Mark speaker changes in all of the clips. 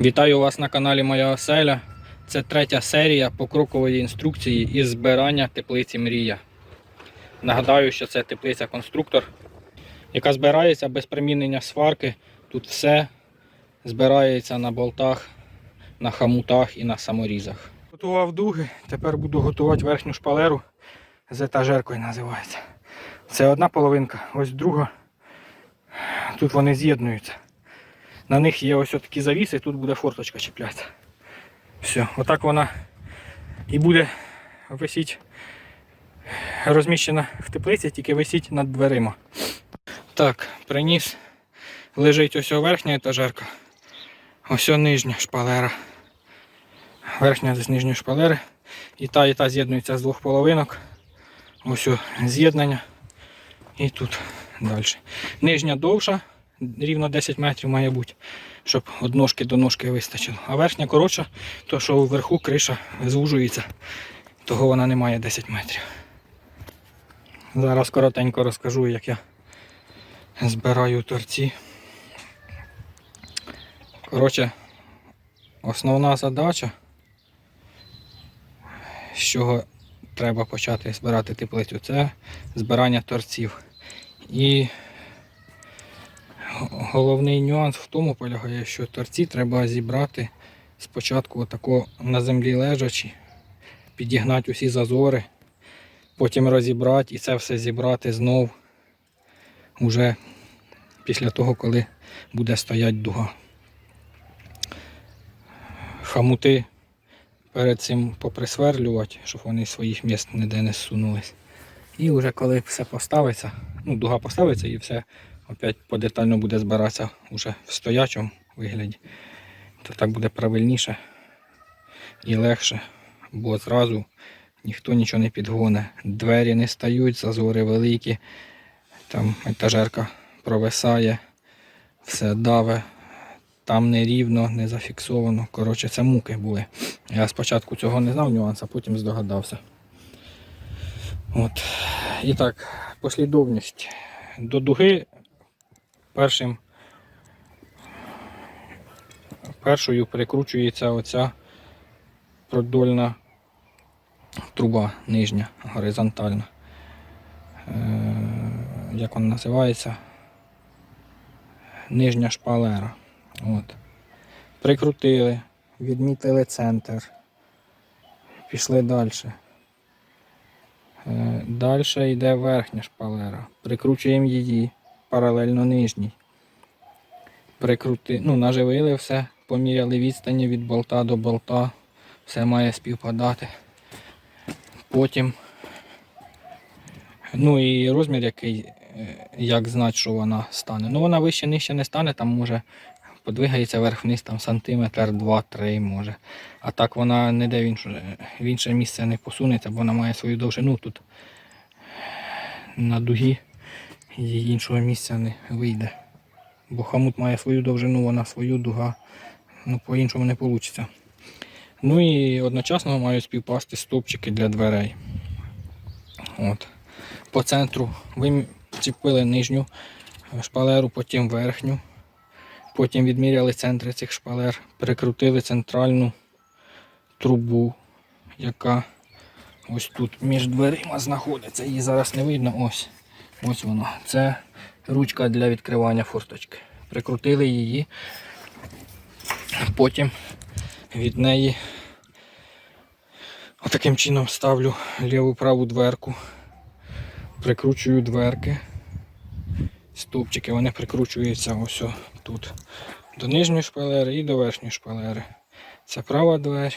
Speaker 1: Вітаю вас на каналі Моя Оселя. Це третя серія покрокової інструкції із збирання теплиці Мрія. Нагадаю, що це теплиця конструктор, яка збирається без примінення сварки. Тут все збирається на болтах, на хамутах і на саморізах. Готував дуги, тепер буду готувати верхню шпалеру з етажеркою називається. Це одна половинка, ось друга. Тут вони з'єднуються. На них є ось такі завіси, тут буде форточка чіплятися. Все, отак вона і буде висіти, розміщена в теплиці, тільки висіть над дверима. Так, приніс. Лежить ось верхня етажерка, ось нижня шпалера. Верхня з нижньої шпалери. І та, і та з'єднується з двох половинок. Ось з'єднання. І тут далі. Нижня довша, рівно 10 метрів має бути, щоб від ножки до ножки вистачило. А верхня коротша, то що вверху криша звужується, того вона не має 10 метрів. Зараз коротенько розкажу, як я збираю торці. Коротше, основна задача, з чого треба почати збирати теплицю, це збирання торців. І головний нюанс в тому полягає, що торці треба зібрати спочатку отако на землі лежачі, підігнати усі зазори, потім розібрати і це все зібрати знов уже після того, коли буде стояти дуга. Хамути перед цим поприсверлювати, щоб вони своїх місць ніде не зсунулись. І вже коли все поставиться, ну, дуга поставиться і все опять подетально буде збиратися вже в стоячому вигляді, то так буде правильніше і легше, бо зразу ніхто нічого не підгоне. Двері не стають, зазори великі, там етажерка провисає, все даве, там нерівно, не зафіксовано. Коротше, це муки були. Я спочатку цього не знав нюанс, а потім здогадався. От. І так, послідовність. До дуги першим першою прикручується оця продольна труба нижня, горизонтальна. Е, як вона називається? Нижня шпалера. От. Прикрутили, відмітили центр, пішли далі. Далі йде верхня шпалера. Прикручуємо її паралельно нижній. Прикрути, ну, наживили все, поміряли відстані від болта до болта. Все має співпадати. Потім, ну і розмір, який, е, як знати, що вона стане. Ну вона вище нижче не стане, там може подвигається вверх-вниз там сантиметр, 2-3 може. А так вона ніде в інше, в інше місце не посунеться, бо вона має свою довжину тут на дугі її іншого місця не вийде. Бо хамут має свою довжину, вона свою дуга, ну по-іншому не вийде. Ну і одночасно мають співпасти стовпчики для дверей. От. По центру вичепили нижню шпалеру, потім верхню. Потім відміряли центри цих шпалер, прикрутили центральну трубу, яка ось тут між дверима знаходиться. Її зараз не видно. Ось ось вона. Це ручка для відкривання форточки. Прикрутили її, потім від неї отаким чином ставлю ліву праву дверку, прикручую дверки. Стовпчики вони прикручуються ось тут до нижньої шпалери і до верхньої шпалери. Це права двер,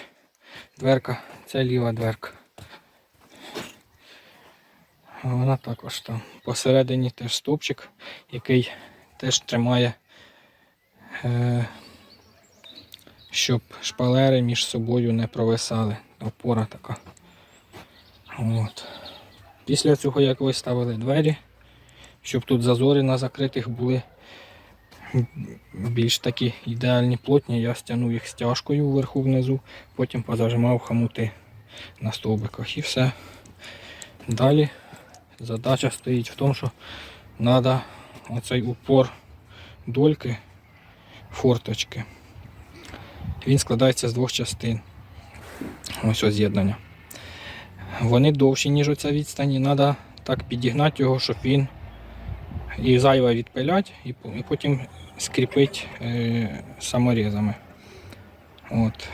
Speaker 1: дверка, це ліва дверка. Вона також там. Посередині теж стовпчик, який теж тримає, е, щоб шпалери між собою не провисали. Опора така. От. Після цього, як виставили двері, щоб тут зазори на закритих були більш такі ідеальні плотні, я стягнув їх стяжкою вверху внизу, потім позажимав хамути на стовбиках і все. Далі задача стоїть в тому, що треба оцей упор дольки, форточки Він складається з двох частин. Ось ось з'єднання. Вони довші, ніж оця відстань, і треба так підігнати його, щоб він і зайве відпилять, і, потім скріпить е, саморізами. От.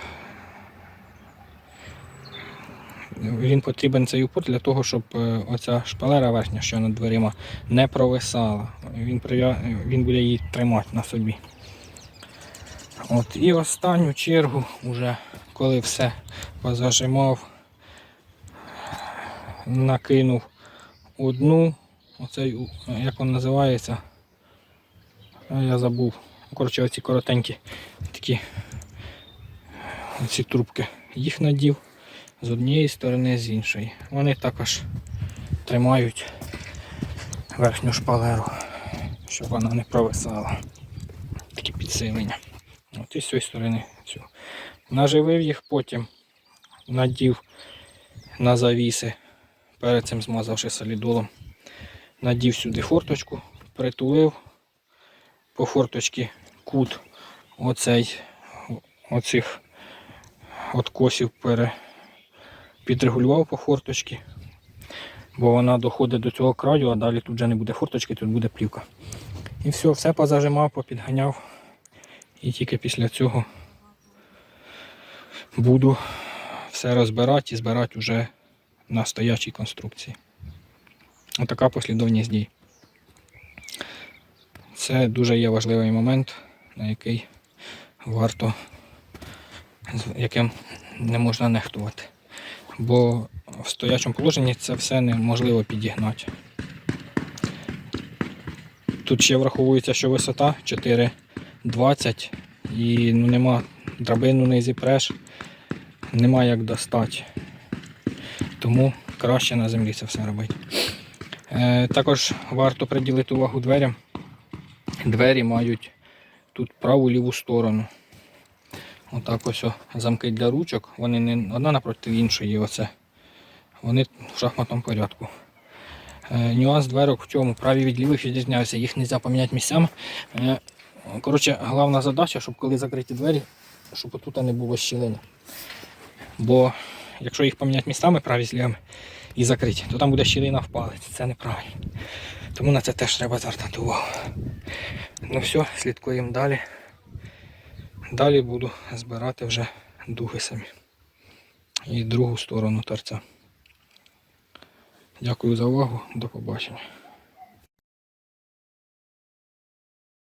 Speaker 1: Він потрібен цей упор для того, щоб е, оця шпалера верхня, що над дверима, не провисала. Він, він буде її тримати на собі. От, і останню чергу, уже коли все позажимав, накинув одну, оцей, як він називається, я забув. Коротше, оці коротенькі такі ці трубки. Їх надів з однієї сторони, з іншої. Вони також тримають верхню шпалеру, щоб вона не провисала. Такі підсилення. От і з цієї сторони цю. Наживив їх, потім надів на завіси, перед цим змазавши солідолом. Надів сюди форточку, притулив по форточці кут оцей, оцих откосів пере, підрегулював по форточці, бо вона доходить до цього краю, а далі тут вже не буде форточки, тут буде плівка. І все, все позажимав, попідганяв. І тільки після цього буду все розбирати і збирати вже на стоячій конструкції. Отака послідовність дій. Це дуже є важливий момент, на який варто, яким не можна нехтувати. Бо в стоячому положенні це все неможливо підігнати. Тут ще враховується, що висота 4,20 і ну, нема драбину не зіпреш, нема як достати. Тому краще на землі це все робити. Е, також варто приділити увагу дверям. Двері мають тут праву ліву сторону. Отак ось о, замки для ручок. Вони не одна напроти іншої. Оце. Вони в шахматному порядку. Е, нюанс дверок в чому? Праві від лівих відрізняються, їх не можна поміняти місцями. Е, коротше, головна задача, щоб коли закриті двері, щоб тут не було щілини. Бо якщо їх поміняти містами праві з лівими і закриті, то там буде щілина в палець. Це неправильно. Тому на це теж треба звертати увагу. Ну все, слідкуємо далі. Далі буду збирати вже дуги самі. І другу сторону торця. Дякую за увагу. До побачення.